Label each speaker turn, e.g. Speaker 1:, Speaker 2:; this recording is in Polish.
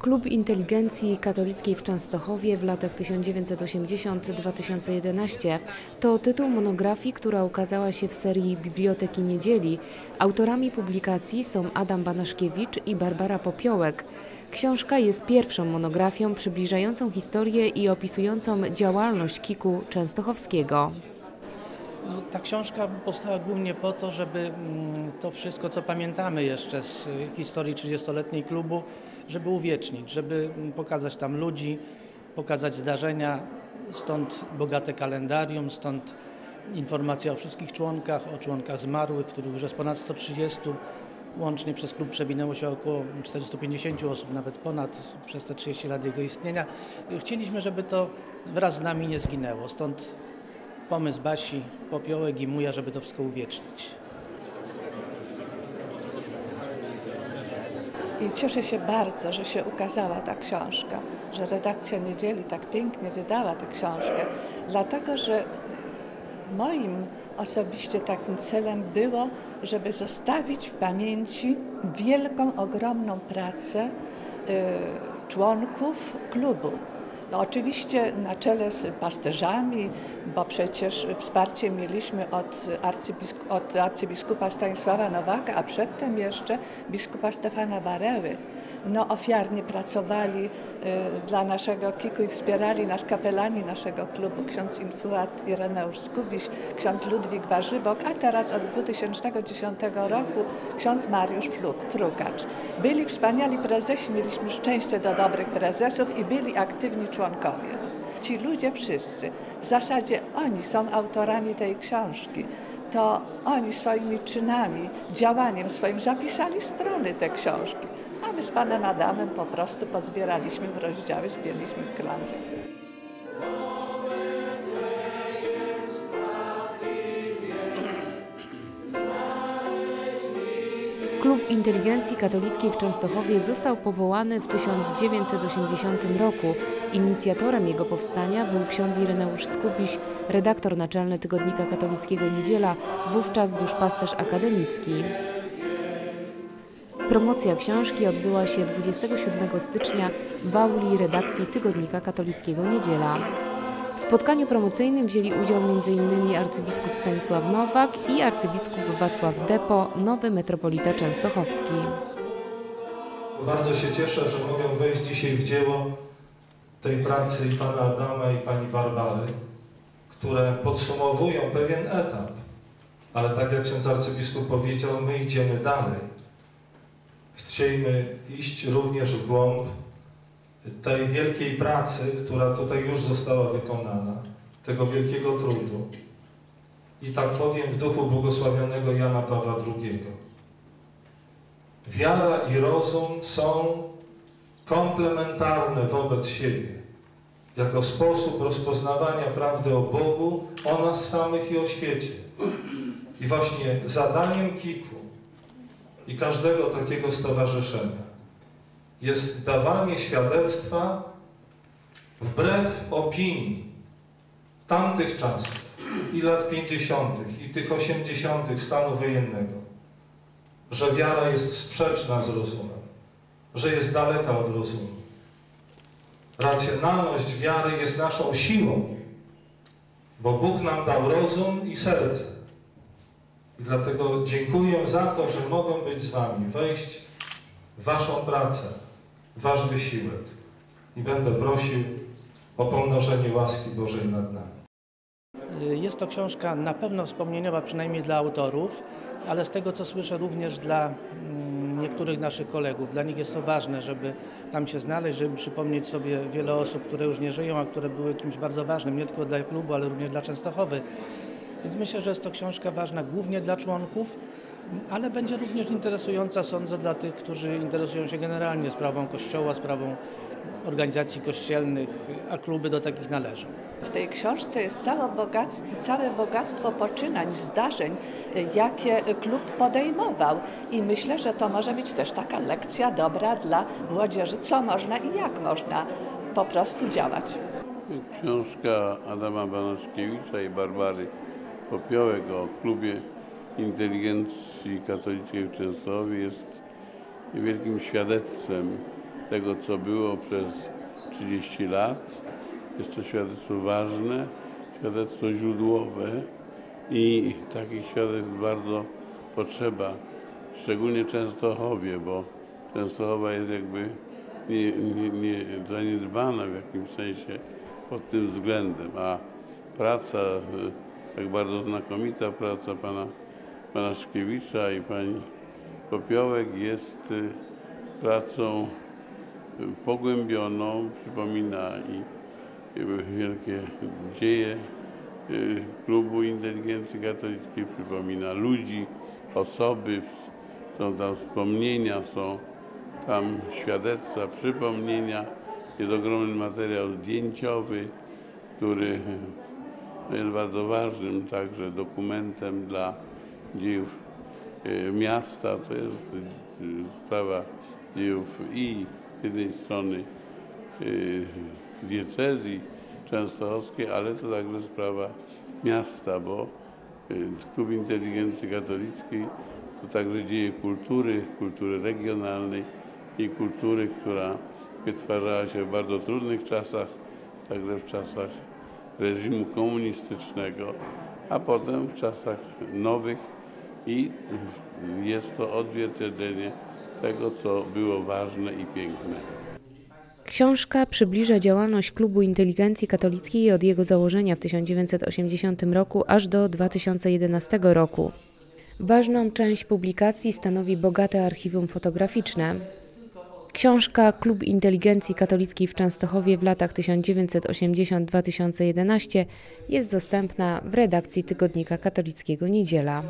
Speaker 1: Klub Inteligencji Katolickiej w Częstochowie w latach 1980-2011 to tytuł monografii, która ukazała się w serii Biblioteki Niedzieli. Autorami publikacji są Adam Banaszkiewicz i Barbara Popiołek. Książka jest pierwszą monografią przybliżającą historię i opisującą działalność Kiku Częstochowskiego.
Speaker 2: No, ta książka powstała głównie po to, żeby mm, to wszystko, co pamiętamy jeszcze z y, historii 30-letniej klubu, żeby uwiecznić, żeby mm, pokazać tam ludzi, pokazać zdarzenia, stąd bogate kalendarium, stąd informacja o wszystkich członkach, o członkach zmarłych, których już jest ponad 130. Łącznie przez klub przewinęło się około 450 osób, nawet ponad przez te 30 lat jego istnienia. Chcieliśmy, żeby to wraz z nami nie zginęło. Stąd pomysł Basi, Popiołek i Muja, żeby to wszystko uwiecznić.
Speaker 3: I cieszę się bardzo, że się ukazała ta książka, że redakcja Niedzieli tak pięknie wydała tę książkę, dlatego że moim osobiście takim celem było, żeby zostawić w pamięci wielką, ogromną pracę y, członków klubu. No oczywiście na czele z pasterzami, bo przecież wsparcie mieliśmy od, arcybiskupa, od arcybiskupa Stanisława Nowaka, a przedtem jeszcze biskupa Stefana Bareły. No ofiarnie pracowali y, dla naszego KIK-u i wspierali nas kapelani naszego klubu, ksiądz Infuat Ireneusz Skubiś, ksiądz Ludwik Warzybok, a teraz od 2010 roku ksiądz Mariusz Fluk, Frukacz. Byli wspaniali prezesi, mieliśmy szczęście do dobrych prezesów i byli aktywni. Ci ludzie wszyscy, w zasadzie oni są autorami tej książki. To oni swoimi czynami, działaniem swoim zapisali strony tej książki. A my z panem Adamem po prostu pozbieraliśmy w rozdziały, spieliśmy w klamrę.
Speaker 1: Inteligencji Katolickiej w Częstochowie został powołany w 1980 roku. Inicjatorem jego powstania był ksiądz Ireneusz Skupiś, redaktor naczelny tygodnika katolickiego Niedziela, wówczas duszpasterz akademicki. Promocja książki odbyła się 27 stycznia w auli redakcji tygodnika katolickiego Niedziela. W spotkaniu promocyjnym wzięli udział m.in. arcybiskup Stanisław Nowak i arcybiskup Wacław Depo, nowy metropolita częstochowski.
Speaker 4: Bardzo się cieszę, że mogę wejść dzisiaj w dzieło tej pracy i pana Adama i pani Barbary, które podsumowują pewien etap. Ale tak jak ksiądz arcybiskup powiedział, my idziemy dalej. Chcielibyśmy iść również w głąb tej wielkiej pracy, która tutaj już została wykonana, tego wielkiego trudu. I tak powiem w duchu błogosławionego Jana Pawła II. Wiara i rozum są komplementarne wobec siebie, jako sposób rozpoznawania prawdy o Bogu, o nas samych i o świecie. I właśnie zadaniem KIK-u i każdego takiego stowarzyszenia jest dawanie świadectwa wbrew opinii tamtych czasów i lat 50. i tych 80. stanu wojennego, że wiara jest sprzeczna z rozumem, że jest daleka od rozumu. Racjonalność wiary jest naszą siłą, bo Bóg nam dał rozum i serce. I dlatego dziękuję za to, że mogę być z Wami, wejść w Waszą pracę, Wasz wysiłek i będę prosił o pomnożenie łaski Bożej nad nami.
Speaker 2: Jest to książka na pewno wspomnieniowa, przynajmniej dla autorów, ale z tego co słyszę również dla mm, niektórych naszych kolegów. Dla nich jest to ważne, żeby tam się znaleźć, żeby przypomnieć sobie wiele osób, które już nie żyją, a które były kimś bardzo ważnym, nie tylko dla klubu, ale również dla Częstochowy. Więc myślę, że jest to książka ważna głównie dla członków, ale będzie również interesująca, sądzę, dla tych, którzy interesują się generalnie sprawą Kościoła, sprawą organizacji kościelnych, a kluby do takich należą.
Speaker 3: W tej książce jest całe bogactwo, całe bogactwo poczynań, zdarzeń, jakie klub podejmował. I myślę, że to może być też taka lekcja dobra dla młodzieży, co można i jak można po prostu działać.
Speaker 5: Książka Adama Banaszkiewicza i Barbary Popiołek o klubie inteligencji katolickiej w Częstochowie jest wielkim świadectwem tego, co było przez 30 lat. Jest to świadectwo ważne, świadectwo źródłowe i takich świadectw bardzo potrzeba, szczególnie Częstochowie, bo Częstochowa jest jakby nie, nie, nie zaniedbana w jakimś sensie pod tym względem, a praca, tak bardzo znakomita praca pana Banaszkiewicza i pani Popiołek jest y, pracą pogłębioną, przypomina i wielkie dzieje y, Klubu Inteligencji Katolickiej, przypomina ludzi, osoby, są tam wspomnienia, są tam świadectwa, przypomnienia, jest ogromny materiał zdjęciowy, który jest bardzo ważnym także dokumentem dla dziejów y, miasta. To jest y, sprawa dziejów i z jednej strony y, diecezji częstochowskiej, ale to także sprawa miasta, bo Klub Inteligencji Katolickiej to także dzieje kultury, kultury regionalnej i kultury, która wytwarzała się w bardzo trudnych czasach, także w czasach reżimu komunistycznego, a potem w czasach nowych i jest to odzwierciedlenie tego, co było ważne i piękne.
Speaker 1: Książka przybliża działalność Klubu Inteligencji Katolickiej od jego założenia w 1980 roku aż do 2011 roku. Ważną część publikacji stanowi bogate archiwum fotograficzne. Książka Klub Inteligencji Katolickiej w Częstochowie w latach 1980-2011 jest dostępna w redakcji tygodnika katolickiego Niedziela.